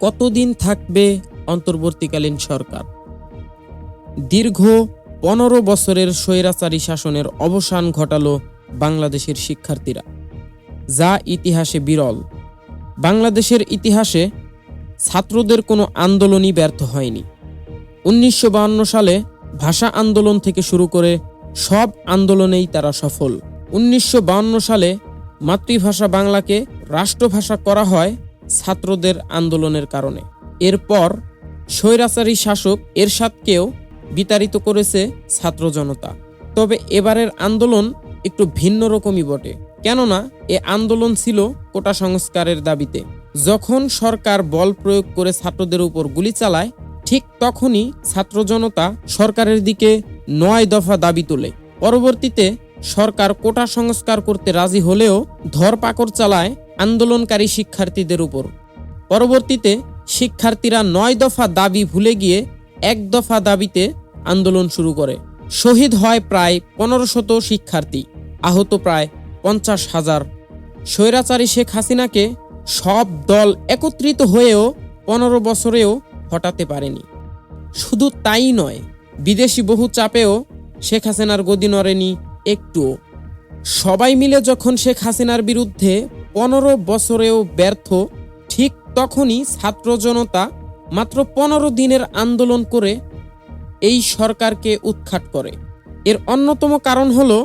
কতদিন থাকবে অন্তর্বর্তীকালীন সরকার? দীর্ঘ পনেরো বছরের স্বৈরাচারী শাসনের অবসান ঘটালো বাংলাদেশের শিক্ষার্থীরা, যা ইতিহাসে বিরল। বাংলাদেশের ইতিহাসে ছাত্রদের কোনো আন্দোলনই ব্যর্থ হয়নি। উনিশশো সালে ভাষা আন্দোলন থেকে শুরু করে সব আন্দোলনেই তারা সফল। উনিশশো সালে মাতৃভাষা বাংলাকে রাষ্ট্রভাষা করা হয় ছাত্রদের আন্দোলনের কারণে। এরপর স্বৈরাচারী শাসক এরশাদকেও বিতাড়িত করেছে ছাত্র জনতা। তবে এবারের আন্দোলন একটু ভিন্ন রকমই বটে। কেননা, এ আন্দোলন ছিল কোটা সংস্কারের দাবিতে। যখন সরকার বল প্রয়োগ করে ছাত্রদের উপর গুলি চালায়, ঠিক তখনই ছাত্র জনতা সরকারের দিকে নয় দফা দাবি তোলে। পরবর্তীতে সরকার কোটা সংস্কার করতে রাজি হলেও ধরপাকড় চালায় আন্দোলনকারী শিক্ষার্থীদের উপর। পরবর্তীতে শিক্ষার্থীরা নয় দফা দাবি ভুলে গিয়ে এক দফা দাবিতে আন্দোলন শুরু করে। শহীদ হয় প্রায় পনেরো শত শিক্ষার্থী, আহত প্রায় পঞ্চাশ হাজার। স্বৈরাচারী শেখ হাসিনাকে সব দল একত্রিত হয়েও পনেরো বছরেও হটাতে পারেনি। শুধু তাই নয়, বিদেশি বহু চাপেও শেখ হাসিনার গদি নড়েনি একটুও। সবাই মিলে যখন শেখ হাসিনার বিরুদ্ধে পনেরো বছরেও ব্যর্থ, ঠিক তখনই ছাত্র জনতা মাত্র পনেরো দিনের আন্দোলন করে এই সরকারকে উৎখাত করে। এর অন্যতম কারণ হলো,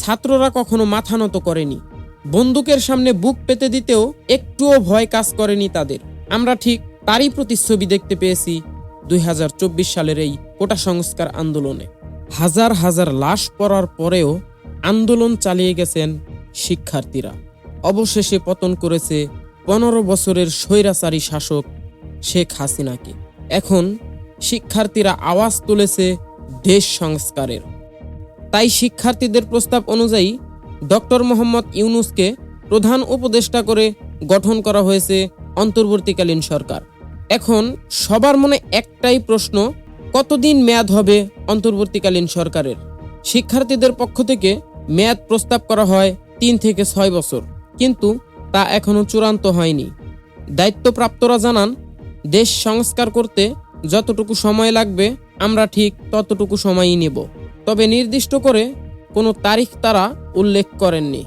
ছাত্ররা কখনো মাথা নত করেনি। বন্দুকের সামনে বুক পেতে দিতেও একটুও ভয় কাজ করেনি তাদের। আমরা ঠিক তারই প্রতিচ্ছবি দেখতে পেয়েছি দুই হাজার চব্বিশ সালের এই কোটা সংস্কার আন্দোলনে। হাজার হাজার লাশ পড়ার পরেও আন্দোলন চালিয়ে গেছেন শিক্ষার্থীরা। অবশেষে পতন করেছে পনেরো বছরের স্বৈরাচারী শাসক শেখ হাসিনাকে। এখন শিক্ষার্থীরা আওয়াজ তুলেছে দেশ সংস্কারের। তাই শিক্ষার্থীদের প্রস্তাব অনুযায়ী ডক্টর মোহাম্মদ ইউনুসকে প্রধান উপদেষ্টা করে গঠন করা হয়েছে অন্তর্বর্তীকালীন সরকার। এখন সবার মনে একটাই প্রশ্ন, কতদিন মেয়াদ হবে অন্তর্বর্তীকালীন সরকারের? শিক্ষার্থীদের পক্ষ থেকে মেয়াদ প্রস্তাব করা হয় তিন থেকে ছয় বছর। কিন্তু তা এখনও চূড়ান্ত হয়নি। দায়িত্বপ্রাপ্তরা জানান, দেশ সংস্কার করতে যতটুকু সময় লাগবে, আমরা ঠিক ততটুকু সময়ই নেব। তবে নির্দিষ্ট করে কোনো তারিখ তারা উল্লেখ করেননি।